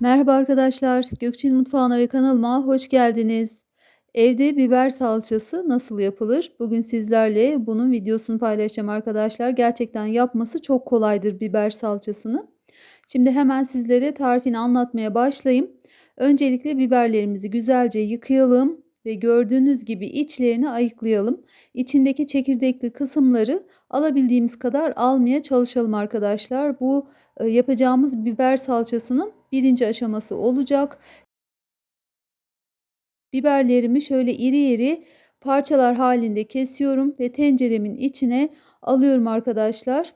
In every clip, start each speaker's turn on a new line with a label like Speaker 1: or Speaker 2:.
Speaker 1: Merhaba arkadaşlar, Gökçe'nin mutfağına ve kanalıma hoş geldiniz. Evde biber salçası nasıl yapılır? Bugün sizlerle bunun videosunu paylaşacağım arkadaşlar. Gerçekten yapması çok kolaydır biber salçasını. Şimdi hemen sizlere tarifini anlatmaya başlayayım. Öncelikle biberlerimizi güzelce yıkayalım ve gördüğünüz gibi içlerini ayıklayalım. İçindeki çekirdekli kısımları alabildiğimiz kadar almaya çalışalım arkadaşlar. Bu e, yapacağımız biber salçasının birinci aşaması olacak. Biberlerimi şöyle iri iri parçalar halinde kesiyorum ve tenceremin içine alıyorum arkadaşlar.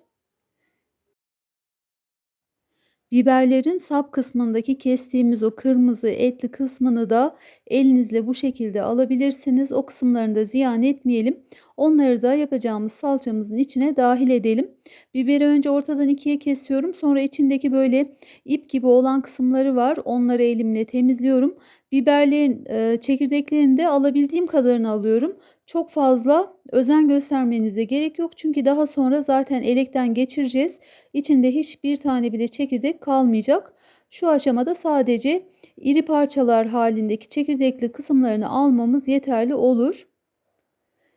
Speaker 1: Biberlerin sap kısmındaki kestiğimiz o kırmızı etli kısmını da elinizle bu şekilde alabilirsiniz. O kısımlarını da ziyan etmeyelim. Onları da yapacağımız salçamızın içine dahil edelim. Biberi önce ortadan ikiye kesiyorum. Sonra içindeki böyle ip gibi olan kısımları var. Onları elimle temizliyorum. Biberlerin çekirdeklerini de alabildiğim kadarını alıyorum. Çok fazla özen göstermenize gerek yok. Çünkü daha sonra zaten elekten geçireceğiz. İçinde hiçbir tane bile çekirdek kalmayacak. Şu aşamada sadece iri parçalar halindeki çekirdekli kısımlarını almamız yeterli olur.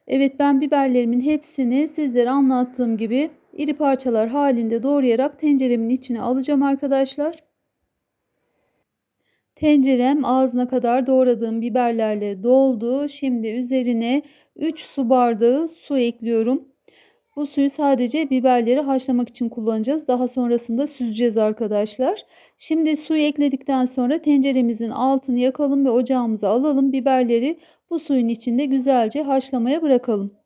Speaker 1: Evet ben biberlerimin hepsini sizlere anlattığım gibi iri parçalar halinde doğrayarak tenceremin içine alacağım arkadaşlar. Tencerem ağzına kadar doğradığım biberlerle doldu. Şimdi üzerine 3 su bardağı su ekliyorum. Bu suyu sadece biberleri haşlamak için kullanacağız. Daha sonrasında süzeceğiz arkadaşlar. Şimdi suyu ekledikten sonra tenceremizin altını yakalım ve ocağımıza alalım. Biberleri bu suyun içinde güzelce haşlamaya bırakalım.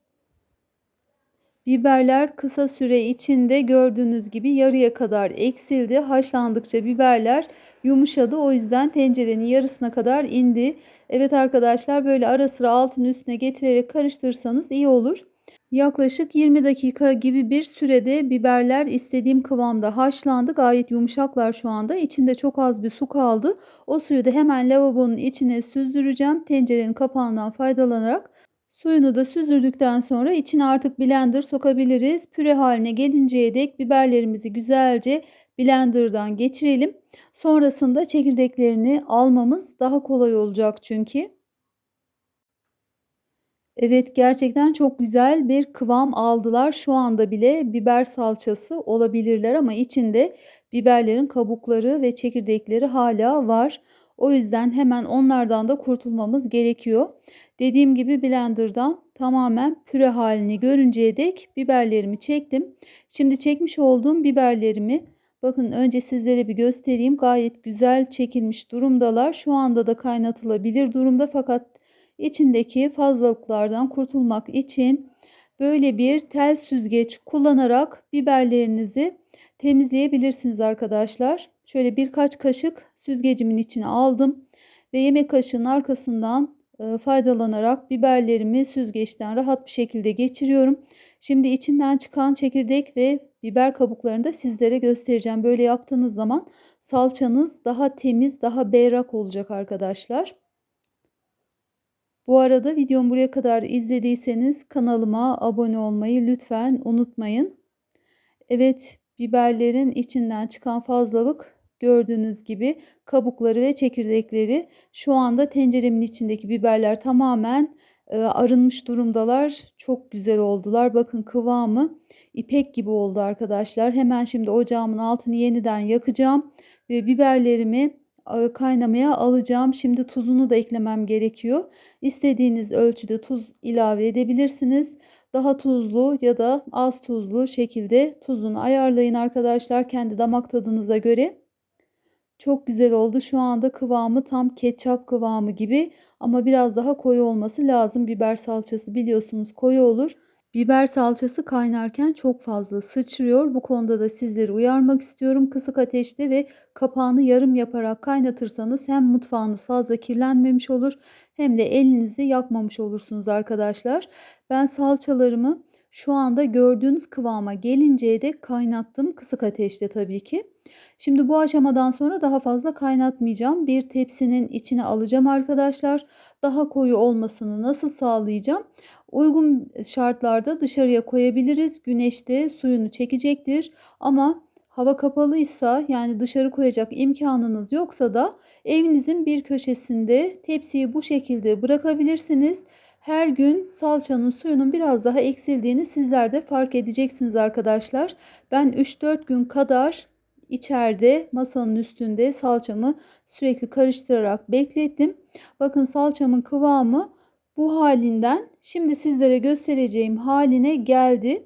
Speaker 1: Biberler kısa süre içinde gördüğünüz gibi yarıya kadar eksildi. Haşlandıkça biberler yumuşadı. O yüzden tencerenin yarısına kadar indi. Evet arkadaşlar böyle ara sıra altını üstüne getirerek karıştırırsanız iyi olur. Yaklaşık 20 dakika gibi bir sürede biberler istediğim kıvamda haşlandı. Gayet yumuşaklar şu anda. İçinde çok az bir su kaldı. O suyu da hemen lavabonun içine süzdüreceğim. Tencerenin kapağından faydalanarak Suyunu da süzüldükten sonra içine artık blender sokabiliriz. Püre haline gelinceye dek biberlerimizi güzelce blenderdan geçirelim. Sonrasında çekirdeklerini almamız daha kolay olacak çünkü. Evet gerçekten çok güzel bir kıvam aldılar. Şu anda bile biber salçası olabilirler ama içinde biberlerin kabukları ve çekirdekleri hala var. O yüzden hemen onlardan da kurtulmamız gerekiyor. Dediğim gibi blenderdan tamamen püre halini görünceye dek biberlerimi çektim. Şimdi çekmiş olduğum biberlerimi bakın önce sizlere bir göstereyim. Gayet güzel çekilmiş durumdalar. Şu anda da kaynatılabilir durumda fakat içindeki fazlalıklardan kurtulmak için böyle bir tel süzgeç kullanarak biberlerinizi temizleyebilirsiniz arkadaşlar. Şöyle birkaç kaşık süzgecimin içine aldım ve yemek kaşığının arkasından e, faydalanarak biberlerimi süzgeçten rahat bir şekilde geçiriyorum. Şimdi içinden çıkan çekirdek ve biber kabuklarını da sizlere göstereceğim. Böyle yaptığınız zaman salçanız daha temiz, daha berrak olacak arkadaşlar. Bu arada videomu buraya kadar izlediyseniz kanalıma abone olmayı lütfen unutmayın. Evet, biberlerin içinden çıkan fazlalık Gördüğünüz gibi kabukları ve çekirdekleri şu anda tenceremin içindeki biberler tamamen e, arınmış durumdalar. Çok güzel oldular. Bakın kıvamı ipek gibi oldu arkadaşlar. Hemen şimdi ocağımın altını yeniden yakacağım ve biberlerimi kaynamaya alacağım. Şimdi tuzunu da eklemem gerekiyor. İstediğiniz ölçüde tuz ilave edebilirsiniz. Daha tuzlu ya da az tuzlu şekilde tuzunu ayarlayın arkadaşlar kendi damak tadınıza göre. Çok güzel oldu. Şu anda kıvamı tam ketçap kıvamı gibi ama biraz daha koyu olması lazım. Biber salçası biliyorsunuz koyu olur. Biber salçası kaynarken çok fazla sıçrıyor. Bu konuda da sizleri uyarmak istiyorum. Kısık ateşte ve kapağını yarım yaparak kaynatırsanız hem mutfağınız fazla kirlenmemiş olur hem de elinizi yakmamış olursunuz arkadaşlar. Ben salçalarımı şu anda gördüğünüz kıvama gelinceye dek kaynattım. Kısık ateşte tabii ki. Şimdi bu aşamadan sonra daha fazla kaynatmayacağım. Bir tepsinin içine alacağım arkadaşlar. Daha koyu olmasını nasıl sağlayacağım? Uygun şartlarda dışarıya koyabiliriz. Güneşte suyunu çekecektir. Ama hava kapalıysa yani dışarı koyacak imkanınız yoksa da evinizin bir köşesinde tepsiyi bu şekilde bırakabilirsiniz. Her gün salçanın suyunun biraz daha eksildiğini sizler de fark edeceksiniz arkadaşlar. Ben 3-4 gün kadar içeride masanın üstünde salçamı sürekli karıştırarak beklettim. Bakın salçamın kıvamı bu halinden şimdi sizlere göstereceğim haline geldi.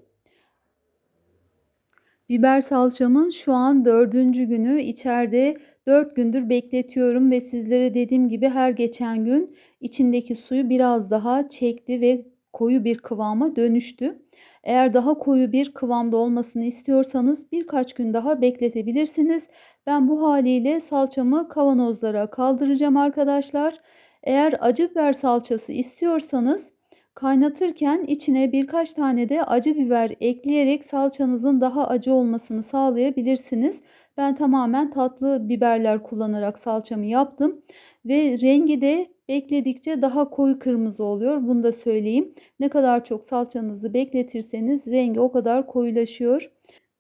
Speaker 1: Biber salçamın şu an dördüncü günü içeride 4 gündür bekletiyorum ve sizlere dediğim gibi her geçen gün içindeki suyu biraz daha çekti ve koyu bir kıvama dönüştü. Eğer daha koyu bir kıvamda olmasını istiyorsanız birkaç gün daha bekletebilirsiniz. Ben bu haliyle salçamı kavanozlara kaldıracağım arkadaşlar. Eğer acı biber salçası istiyorsanız kaynatırken içine birkaç tane de acı biber ekleyerek salçanızın daha acı olmasını sağlayabilirsiniz. Ben tamamen tatlı biberler kullanarak salçamı yaptım ve rengi de bekledikçe daha koyu kırmızı oluyor. Bunu da söyleyeyim. Ne kadar çok salçanızı bekletirseniz rengi o kadar koyulaşıyor.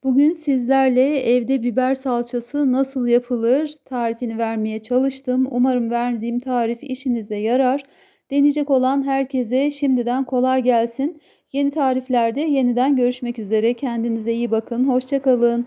Speaker 1: Bugün sizlerle evde biber salçası nasıl yapılır tarifini vermeye çalıştım. Umarım verdiğim tarif işinize yarar. Deneyecek olan herkese şimdiden kolay gelsin. Yeni tariflerde yeniden görüşmek üzere. Kendinize iyi bakın. Hoşçakalın.